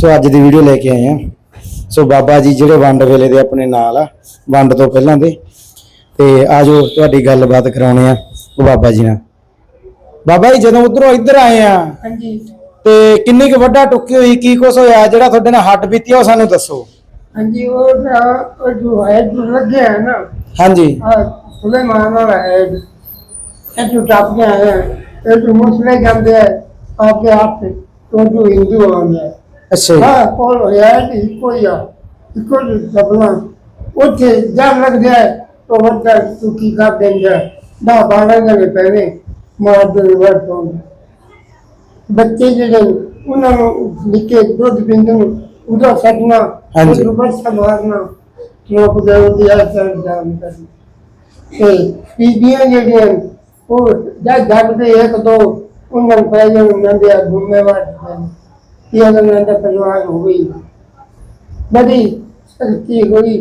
ਸੋ ਅੱਜ ਦੀ ਵੀਡੀਓ ਲੈ ਕੇ ਆਏ ਆ ਸੋ ਬਾਬਾ ਜੀ ਜਿਹੜੇ ਵੰਡ ਵੇਲੇ ਦੇ ਆਪਣੇ ਨਾਲ ਆ ਵੰਡ ਤੋਂ ਪਹਿਲਾਂ ਦੇ। ਤੇ ਆਜੋ ਤੁਹਾਡੀ ਗੱਲਬਾਤ ਕਰਾਉਣੇ ਆ ਬਾਬਾ ਜੀ ਨਾਲ। ਬਾਬਾ ਜੀ ਜਦੋਂ ਉਧਰੋਂ ਇੱਧਰ ਆਏ ਆ ਹਾਂਜੀ। ਤੇ ਕਿੰਨੀ ਕੁ ਵੱਡਾ ਟੁੱਕੀ ਹੋਈ ਕੀ ਕੁਛ ਹੋਇਆ ਜਿਹੜਾ ਤੁਹਾਡੇ ਨਾਲ ਹੱਟ ਬੀਤੀ ਉਹ ਸਾਨੂੰ ਦੱਸੋ। ਹਾਂਜੀ ਉਹ ਜੋ ਹੈ ਜੋ ਲੱਗਿਆ ਹੈ ਨਾ ਹਾਂਜੀ। ਆ ਸੁਲੇਮਾਨ ਵਾਲਾ ਹੈ ਇਹ ਜੋ ਟੱਪ ਕੇ ਹੈ, ਇਹ ਜੋ ਮੁਸਲੇ ਜਾਂਦੇ ਹੈ ਆਪਕੇ ਆਪ ਸੇ, ਜੋ ਹਿੰਦੂ ਆਉਂਦਾ ਹੈ ਅੱਛਾ ਜੀ। ਹਾਂ ਕੋਲ ਰਿਆਇਤ ਇੱਕੋ ਹੀ ਆ ਇੱਕੋ ਜਿਹੀ ਦਬਲਾ ਉੱਥੇ ਜਦ ਲੱਗ ਜਾਏ ਤਾਂ ਵਰਤਾ ਸੁੱਕੀ ਕਰ ਦਿੰਦਾ ਦਾ ਬਾਣਾ ਦੇ ਪੈਣੇ ਮਾਰ ਦੇ ਵਰਤੋਂ ਬੱਚੇ ਜਿਹੜੇ ਨੇ, ਉਹਨਾਂ ਨੂੰ ਨਿੱਕੇ ਦੁੱਧ ਪੀਂਦੇ ਨੂੰ ਉਹਦਾ ਸੱਜਣਾ ਹਾਂਜੀ। ਉਹਨੂੰ ਬਸ ਸੰਭਾਲਣਾ ਲੋਕ ਦੇ ਉਹਦੀ ਆਸਰ ਜਾਮ ਕਰਨੀ ਤੇ ਬੀਬੀਆਂ ਜਿਹੜੀਆਂ ਨੇ, ਉਹ ਜਦ ਜਦ ਦੇ ਇੱਕ ਦੋ ਉਹਨਾਂ ਨੂੰ ਪੈ ਜਾਣ ਨੰਦਿਆ ਗੁੰਮੇਵਾਰ ਕਿ ਅਗਰ ਨੰਦਾ ਪਰਿਵਾਰ ਹੋ ਗਈ ਬੜੀ ਸਖਤੀ ਹੋਈ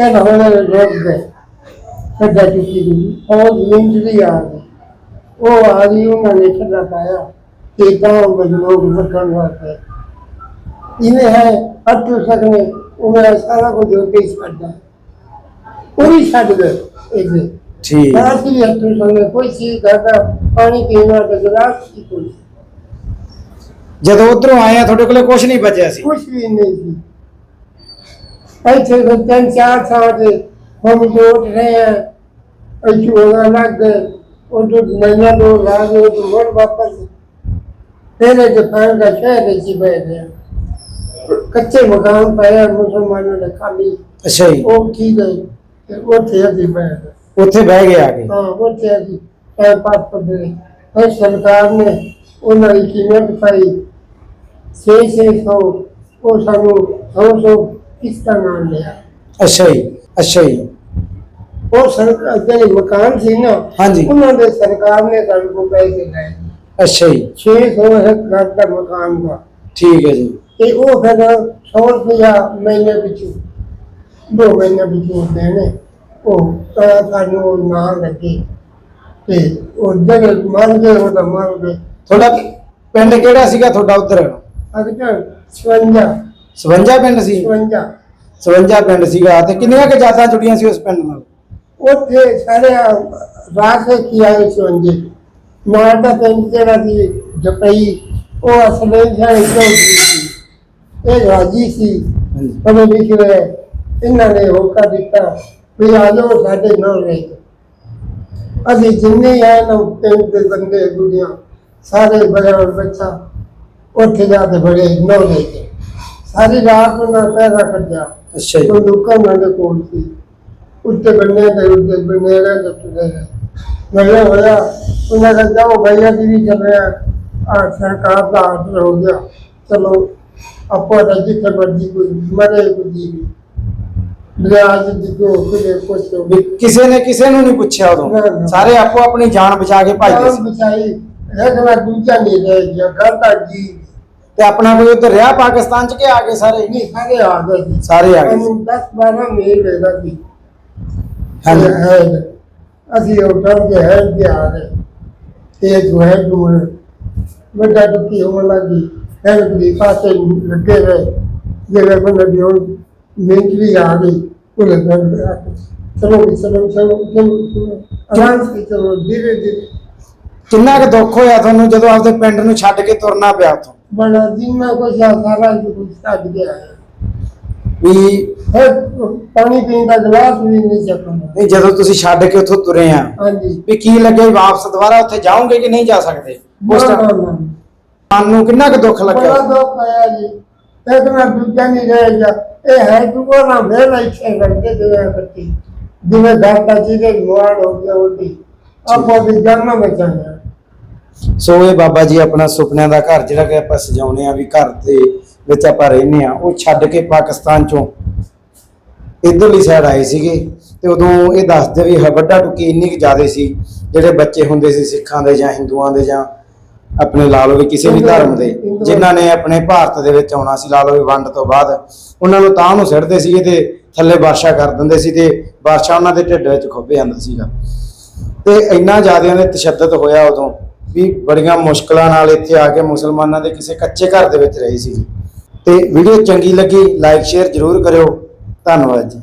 ਇਹ ਹੋਣੇ ਲੋਕ ਗਏ। ਸੱਜਾ ਚੁੱਕੀ ਦੀ ਉਹ ਜ਼ਿੰਦਗੀ ਆ ਗਈ ਉਹ ਆ ਗਈ ਉਹਨਾਂ ਨੇ ਛੱਡਾ ਪਾਇਆ। ਕਿ ਤਾਂ ਲੋਕ ਵਰਤਣ ਵਾਸਤੇ ਇਵੇਂ ਹੈ ਅਟੂ ਸਕਨੇ ਉਹਨਾਂ ਸਾਰਾ ਕੁਝ ਜੋ ਕੇ ਛੱਡਦਾ ਉਹ ਵੀ ਛੱਡ ਗਏ ਇਹਦੇ। ਠੀਕ। ਬਾਅਦ ਵੀ ਅਟੂ ਸਕਨੇ ਕੋਈ ਚੀਜ਼ ਕਰਦਾ ਪਾਣੀ ਪੀਣਾ ਤੇ ਗਲਾਸ ਕੀ ਕੋਈ। ਜਦੋਂ ਉਧਰੋਂ ਆਏ ਆ ਤੁਹਾਡੇ ਕੋਲੇ ਕੁਝ ਨਹੀਂ ਬਚਿਆ ਸੀ। ਕੁਛ ਵੀ ਨਹੀਂ ਸੀ। ਇੱਥੇ ਤਾਂ ਤਿੰਨ ਚਾਰ ਸਾਲ ਦੇ ਹਮ ਜੋੜ ਰਹੇ ਆ। ਅਜੂ ਹੋਗਾ ਲੱਗ ਗਏ ਜੋ ਮਹੀਨਾ ਦੋ ਲਾ ਗਏ ਉਹ ਮੁੜ ਵਾਪਸ। ਤੇਰੇ ਜਪਾਨ ਦਾ ਸ਼ਹਿਰ ਵਿੱਚ ਹੀ ਬਹਿ ਗਿਆ। ਕੱਚੇ ਮਕਾਨ ਪਏ ਮੁਸਲਮਾਨਾਂ ਦੇ ਖਾਲੀ। ਅੱਛਾ ਜੀ। ਉਹ ਕੀ ਗਏ ਤੇ ਉੱਥੇ ਅਸੀਂ ਬਹਿ ਗਏ। ਉੱਥੇ ਬਹਿ ਗਏ ਆ ਕੇ? ਹਾਂ ਉੱਥੇ ਅਸੀਂ ਐ ਪਾਸ ਪੱਦੇ ਹੈ ਸਰਕਾਰ ਨੇ ਉਹਨਾਂ ਦੀ ਕੀਮਤ ਪਾਈ 6-600 ਉਹ ਸਾਨੂੰ 200 ਕਿਸ਼ਤਾਂ ਨਾਲ ਲਿਆ। ਅੱਛਾ ਜੀ ਅੱਛਾ ਜੀ। ਉਹ ਸਰਕਾਰ ਜਿਹੜੇ ਮਕਾਨ ਸੀ ਨਾ ਹਾਂਜੀ। ਉਹਨਾਂ ਦੇ ਸਰਕਾਰ ਨੇ ਸਾਨੂੰ ਕੋਲ ਪੈਸੇ ਲਏ। ਅੱਛਾ ਜੀ। 600 ਹੈ ਘਰ ਦਾ ਮਕਾਨ ਦਾ। ਠੀਕ ਹੈ ਜੀ। ਤੇ ਉਹ ਫਿਰ 100 ਰੁਪਇਆ ਮਹੀਨੇ ਪਿੱਛੋਂ ਦੋ ਮਹੀਨੇ ਪਿੱਛੋਂ ਦੇਣੇ। ਉਹ ਤਾਂ ਸਾਨੂੰ ਨਾ ਲੱਗੇ। ਤੇ ਉਹ ਜਿਹੜੇ ਮਰ ਗਏ ਉਹ ਤਾਂ ਮਰ ਗਏ। ਤੁਹਾਡਾ ਪਿੰਡ ਕਿਹੜਾ ਸੀਗਾ? ਤੁਹਾਡਾ ਉਧਰ। ਅਗਰ 56 57 ਪਿੰਡ ਸੀ? 56 57 ਪਿੰਡ ਸੀਗਾ ਤੇ ਕਿੰਨੀਆਂ ਕੁ ਜਾਤਾਂ ਜੁੜੀਆਂ ਸੀ ਉਸ ਪਿੰਡ ਨਾਲ? ਉੱਥੇ ਸਾਰੇ ਰਾਤ ਕੀ ਆਏ ਸੀ ਉਹਦੇ ਮਾਰ ਦਾ ਪਿੰਡ ਜਿਹੜਾ ਸੀ ਜਪਈ ਉਹ ਅਸਲੇ ਜਾਈ ਸੀ। ਇਹ ਰਾਜੀ ਸੀ। ਪੜੇ ਲਿਖੇ ਇਹਨਾਂ ਨੇ ਹੋਕਾ ਦਿੱਤਾ ਵੀ ਆ ਜਾਓ ਸਾਡੇ ਨਾਲ ਰਹਿ ਅਸੀਂ ਜਿੰਨੇ ਆਏ ਨਾ ਪਿੰਡ ਦੇ ਬੰਦੇ ਗੁੜੀਆਂ ਸਾਰੇ ਬੜੇ ਬੱਚਾ। ਉੱਥੇ ਜਾ ਕੇ ਬੜੇ ਨੌ ਲੈ ਕੇ ਸਾਰੀ ਰਾਤ ਉਹਨਾਂ ਪੈਦਾ ਕੱਢਿਆ ਅੱਛਾ ਜੀ। ਉਹ ਲੋਕਾਂ ਨਾਲ ਕੋਲ ਸੀ। ਉੱਤੇ ਬੰਨੇ ਤੇ ਉੱਤੇ ਬੰਨੇ ਰਹੇ ਤੁਰੇ ਰਹੇ ਮੇਰੇ ਹੋਇਆ ਉਹਨਾਂ ਦਾ ਜਾਓ ਭਈਆ ਜੀ ਵੀ ਚੱਲ ਰਿਹਾ। ਆ ਸਰਕਾਰ ਦਾ ਆਰਡਰ ਹੋ ਗਿਆ। ਚਲੋ ਆਪੋ ਜਿੱਥੇ ਮਰਜ਼ੀ ਕੋਈ ਮਰੇ ਕੋਈ ਜੀ ਲਿਆਜ ਜਿੱਦੋ ਕਿਤੇ ਕੁਛ ਕਿਸੇ ਨੇ ਕਿਸੇ ਨੂੰ ਨਹੀਂ ਪੁੱਛਿਆ ਨਾ, ਉਦੋਂ। ਨਾ। ਸਾਰੇ ਆਪੋ ਆਪਣੀ ਜਾਨ ਬਚਾ ਕੇ ਭੱਜਦੇ ਜਾਨ ਬਚਾਈ। ਵਾਰ ਦੂਜਾ ਨਹੀਂ ਰਹਿ ਗਿਆ ਦਾ ਜੀ। ਤੇ ਆਪਣਾ ਕੋਈ ਉੱਧਰ ਰਿਹਾ ਪਾਕਿਸਤਾਨ ਚ ਕੇ ਆ ਗਏ ਸਾਰੇ? ਨਹੀਂ ਸਾਰੇ ਆ ਗਏ ਜੀ। ਸਾਰੇ ਆ ਗਏ ਸੀ। ਸਾਨੂੰ 10 12 ਮਹੀਨੇ ਲੱਗਾ ਸੀ ਹਾਂਜੀ। ਹੈ ਅਸੀਂ ਟਰ ਦੇ ਹੈ ਦੇ ਆ ਗਏ। ਤੇ ਜੋ ਹੈ ਜੋ ਵੱਡਾ ਦੁੱਖੀ ਹੋਣ ਲੱਗੀ ਹੈ ਕਿ ਪਾਸੇ ਲੱਗੇ ਰਹੇ। ਜਿਹੜੇ ਬੰਦੇ ਦੀ ਉਹ ਮੈਂਟਲੀ ਆ ਗਈ ਉਹ ਲੱਗਾ ਰਿਹਾ। ਚਲੋ ਵੀ ਚਲੋ ਚਲੋ ਚਲੋ ਆਰਾਮ ਸੇ ਚਲੋ ਧੀਰੇ ਧੀਰੇ। ਕਿੰਨਾ ਕੁ ਦੁੱਖ ਹੋਇਆ ਤੁਹਾਨੂੰ ਜਦੋਂ ਆਪਦੇ ਪਿੰਡ ਨੂੰ ਛੱਡ ਕੇ ਤੁਰਨਾ ਪਿਆ ਉੱਥੋਂ? ਬੜਾ ਜਿੰਨਾ ਕੁਛ ਆ ਸਾਰਾ ਜੋ ਕੁਛ ਛੱਡ ਗਿਆ ਵੀ ਫਿਰ ਪਾਣੀ ਪੀਣ ਦਾ ਗਲਾਸ ਵੀ ਨਹੀਂ ਚੱਕਣਾ ਨਹੀਂ ਜਦੋਂ ਤੁਸੀਂ ਛੱਡ ਕੇ ਉੱਥੋਂ ਤੁਰੇ ਆ ਹਾਂਜੀ। ਵੀ ਕੀ ਲੱਗਿਆ ਵੀ ਵਾਪਸ ਦੁਬਾਰਾ ਉੱਥੇ ਜਾਓਗੇ ਕਿ ਨਹੀਂ ਜਾ ਸਕਦੇ? ਉਸ ਟਾਈਮ। ਮਨ ਨੂੰ। ਕਿੰਨਾ ਕੁ ਦੁੱਖ ਬੜਾ ਲੱਗਿਆ ਦੁੱਖ ਆਇਆ ਜੀ। ਇੱਕ ਨਾ ਦੂਜਾ ਨਹੀਂ ਰਹਿ ਗਿਆ। ਇਹ ਹੈ ਦੂਆ ਨਾ ਵੇਲ ਇੱਥੇ ਕਰਦੇ ਜਿਵੇਂ ਕਰਤੀ ਜਿਵੇਂ ਦਾਤਾ ਜੀ ਦੇ ਗੁਆੜ ਹੋ ਗਿਆ ਉਹਦੀ। ਆਪੋ ਦੀ ਜਾਨ ਬਚਾਇਆ ਸੋ ਇਹ ਬਾਬਾ ਜੀ ਆਪਣਾ ਸੁਪਨਿਆਂ ਦਾ ਘਰ ਜਿਹੜਾ ਕਿ ਆਪਾਂ ਸਜਾਉਨੇ ਆ ਵੀ ਘਰ ਦੇ ਵਿੱਚ ਆਪਾਂ ਰਹਿੰਦੇ ਆ ਉਹ ਛੱਡ ਕੇ ਪਾਕਿਸਤਾਨ ਚੋਂ ਇਧਰਲੀ ਸਾਈਡ ਆਏ ਸੀਗੇ ਤੇ ਉਦੋਂ ਇਹ ਦੱਸਦੇ ਵੀ ਵੱਡਾ ਟੁੱਕੀ ਇੰਨੀ ਕੁ ਜ਼ਿਆਦੇ ਸੀ ਜਿਹੜੇ ਬੱਚੇ ਹੁੰਦੇ ਸੀ ਸਿੱਖਾਂ ਦੇ ਜਾਂ ਹਿੰਦੂਆਂ ਦੇ ਜਾਂ ਆਪਣੇ ਲਾ ਲਓ ਵੀ ਕਿਸੇ ਵੀ ਧਰਮ ਦੇ ਜਿਨ੍ਹਾਂ ਨੇ ਆਪਣੇ ਭਾਰਤ ਦੇ ਵਿੱਚ ਆਉਣਾ ਸੀ ਲਾ ਲਓ ਵੀ ਵੰਡ ਤੋਂ ਬਾਅਦ ਉਹਨਾਂ ਨੂੰ ਤਾਂ ਨੂੰ ਸਿੱਟਦੇ ਸੀਗੇ ਤੇ ਥੱਲੇ ਵਰਸ਼ਾ ਕਰ ਦਿੰਦੇ ਸੀ ਤੇ ਵਰਸ਼ਾ ਉਹਨਾਂ ਦੇ ਢਿੱਡ ਵਿੱਚ ਖੁੱਭ ਜਾਂਦਾ ਸੀਗਾ। ਤੇ ਇੰਨਾ ਜ਼ਿਆਦਿਆਂ ਦੇ ਤਸ਼ੱਦਦ ਹੋਇਆ ਉਦੋਂ ਵੀ ਬੜੀਆਂ ਮੁਸ਼ਕਲਾਂ ਨਾਲ ਇੱਥੇ ਆ ਕੇ ਮੁਸਲਮਾਨਾਂ ਦੇ ਕਿਸੇ ਕੱਚੇ ਘਰ ਦੇ ਵਿੱਚ ਰਹੀ ਸੀ। ਤੇ ਵੀਡੀਓ ਚੰਗੀ ਲੱਗੀ ਲਾਈਕ ਸ਼ੇਅਰ ਜਰੂਰ ਕਰਿਓ। ਧੰਨਵਾਦ ਜੀ।